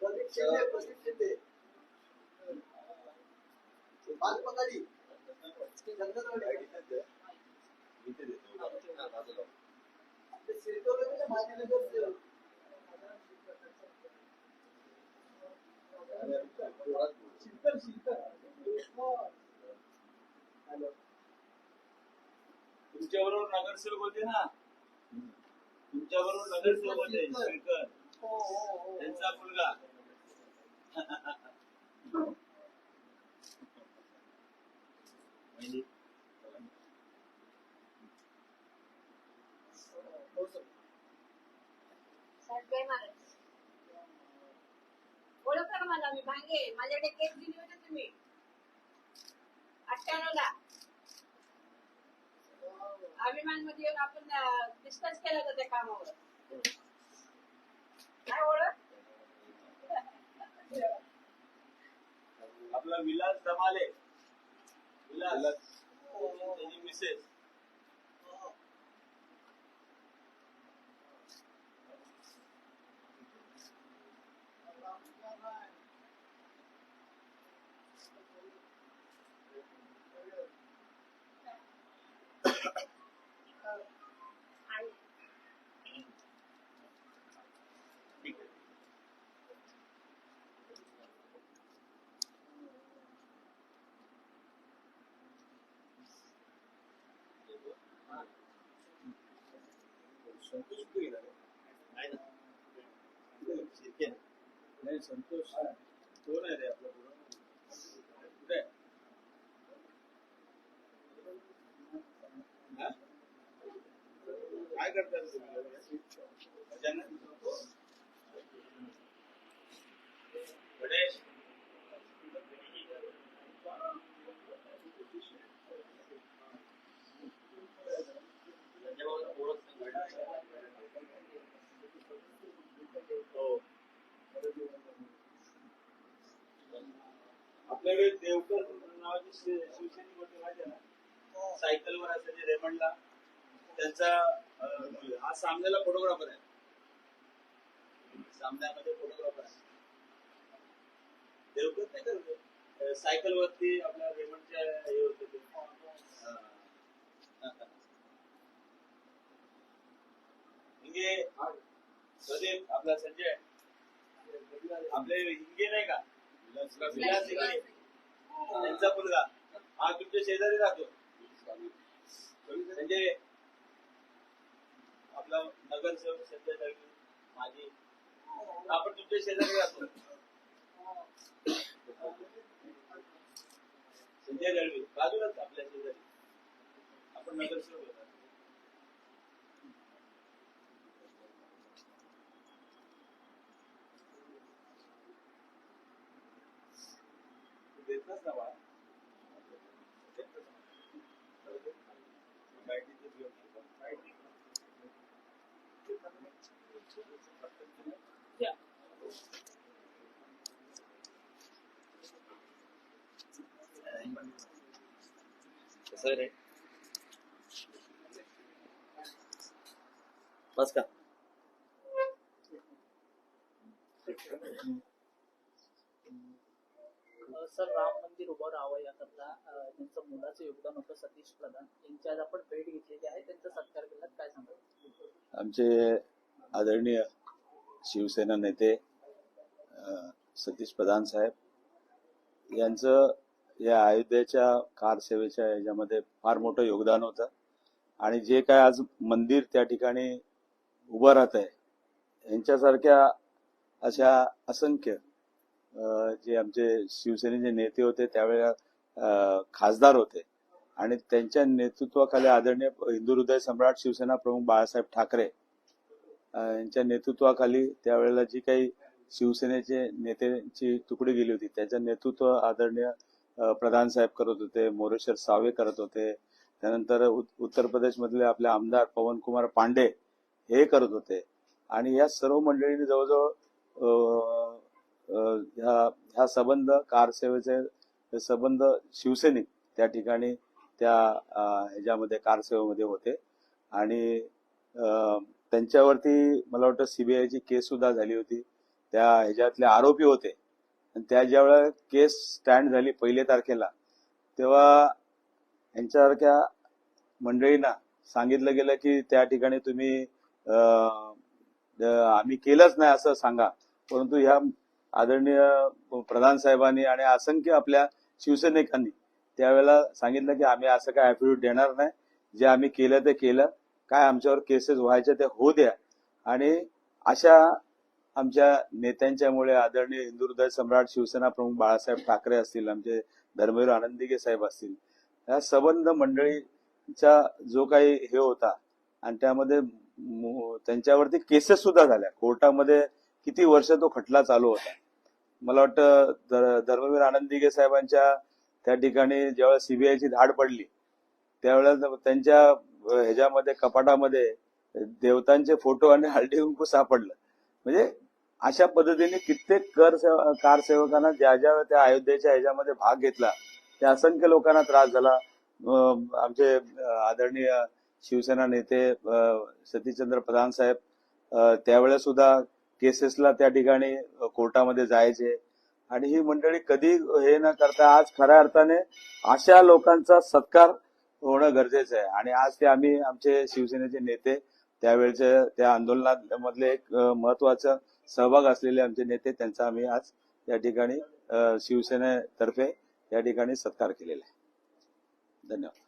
प्रदीप शिंदे प्रदीप शिंदे बालपणारी चंदनवाडी ते सिरकवले माझे नगरसेवक शिरकर शिरकर हॅलो तुमच्याबरोबर नगरसेवक होते ना? तुमच्याबरोबर नगरसेवक होते शंकर. हो हो हो. त्यांचा मुलगा. म्हणजे का मला? मी भांगे. माझ्याकडे केस दिली होती तुम्ही. अठ्ठ्याण्णव ला अभिमानमध्ये येऊन आपण डिस्कस केलं होतं त्या कामावर. काय ओळख? आपला विलास दमाले विलास. त्याची मिसेस. संतोष कुठे गेला रे? आहे ना नाही संतोष तो नाही रे आपला बरोबर. कुठे आहे? हा? काय करतात तुम्ही? अचानक? गणेश संजय भाऊला ओळख सांग. हो. आपल्याकडे देवकर नावाची शि- शिवसैनिक होते माहिती आहे ना? सायकलवर असायचे रेमंडला त्यांचा हा सामन्याला फोटोग्राफर आहे. सामन्यामध्ये फोटोग्राफर आहे. देवकर नाही करत सायकल वरती आपल्या रेमंडच्या हे होते ते हा. हिंगे प्रदीप आपला संजय. आपले हिंगे नाही का? विलास हिंगे त्यांचा मुलगा. हा तुमच्या शेजारी राहतो. म्हणजे आपला नगरसेवक संजय दळवी माझी आपण तुमच्या शेजारी राहतो. संजय दळवी बाजूलाच आपल्या शेजारी. आपण नगरसेवक कसं रे बस का अ, सर राम मंदिर उभं राहावं याकरता त्यांचं मुलाचं योगदान होतं सतीश प्रधान. यांची आज आपण भेट घेतलेली आहे. त्यांचा सत्कार केला काय सांगाल? आमचे आदरणीय शिवसेना नेते सतीश प्रधान साहेब यांचं या अयोध्येच्या कारसेवेच्या याच्यामध्ये फार मोठं योगदान होतं. आणि जे काय आज मंदिर त्या ठिकाणी उभं राहत आहे यांच्यासारख्या अशा असंख्य जे आमचे शिवसेनेचे नेते होते त्यावेळेला खासदार होते. आणि त्यांच्या नेतृत्वाखाली आदरणीय हिंदू हृदय सम्राट शिवसेना प्रमुख बाळासाहेब ठाकरे यांच्या नेतृत्वाखाली त्यावेळेला जी काही शिवसेनेचे नेत्यांची तुकडी गेली होती त्याचं नेतृत्व आदरणीय प्रधान साहेब करत होते मोरेश्वर सावे करत होते. त्यानंतर उत- उत्तर प्रदेशमधले आपले आमदार पवन कुमार पांडे हे करत होते. आणि या सर्व मंडळींनी जवळजवळ ह्या ह्या संबंध कारसेवेचे संबंध शिवसैनिक त्या ठिकाणी त्या ह्याच्यामध्ये कारसेवेमध्ये होते. आणि त्यांच्यावरती मला वाटतं सीबीआयची केस सुद्धा झाली होती. त्या ह्याच्यातले आरोपी होते. आणि त्या ज्यावेळेला केस स्टँड झाली पहिल्या तारखेला तेव्हा यांच्यासारख्या मंडळींना सांगितलं गेलं की त्या ठिकाणी तुम्ही आम्ही केलंच नाही असं सांगा. परंतु ह्या आदरणीय प्रधान साहेबांनी आणि असंख्य आपल्या शिवसैनिकांनी त्यावेळेला सांगितलं की आम्ही असं काय ऍफिडेव्हिट देणार नाही. जे आम्ही केलं ते केलं. काय आमच्यावर केसेस व्हायचे ते होऊ द्या. आणि अशा आमच्या नेत्यांच्यामुळे आदरणीय हिंदुहृदय सम्राट शिवसेना प्रमुख बाळासाहेब ठाकरे असतील आमचे धर्मवीर आनंदिगे साहेब असतील या सबंध मंडळीचा जो काही हे होता आणि त्यामध्ये त्यांच्यावरती केसेस सुद्धा झाल्या. कोर्टामध्ये किती वर्ष तो खटला चालू होता. मला वाटतं धर्मवीर आनंदिगे साहेबांच्या त्या ठिकाणी ज्यावेळेस सीबीआयची धाड पडली त्यावेळेला त्यांच्या ह्याच्यामध्ये कपाटामध्ये देवतांचे फोटो आणि हळदी कुंकू सापडलं. म्हणजे अशा पद्धतीने कित्येक कर सेवा कार सेवकांना ज्या ज्या त्या अयोध्येच्या ह्याच्यामध्ये भाग घेतला त्या असंख्य लोकांना त्रास झाला. आमचे आदरणीय शिवसेना नेते अ, सतीशचंद्र प्रधान साहेब त्यावेळेस सुद्धा केसेसला त्या ठिकाणी कोर्टामध्ये जायचे. आणि ही मंडळी कधी हे न करता आज खऱ्या अर्थाने अशा लोकांचा सत्कार होणं गरजेचं आहे. आणि आज ते आम्ही आमचे शिवसेनेचे नेते त्यावेळेचे त्या आंदोलनात मधले एक महत्त्वाचा महत्वाचं सहभाग असलेले आमचे नेते त्यांचा आम्ही आज या ठिकाणी शिवसेनेतर्फे या ठिकाणी सत्कार केलेला आहे. धन्यवाद.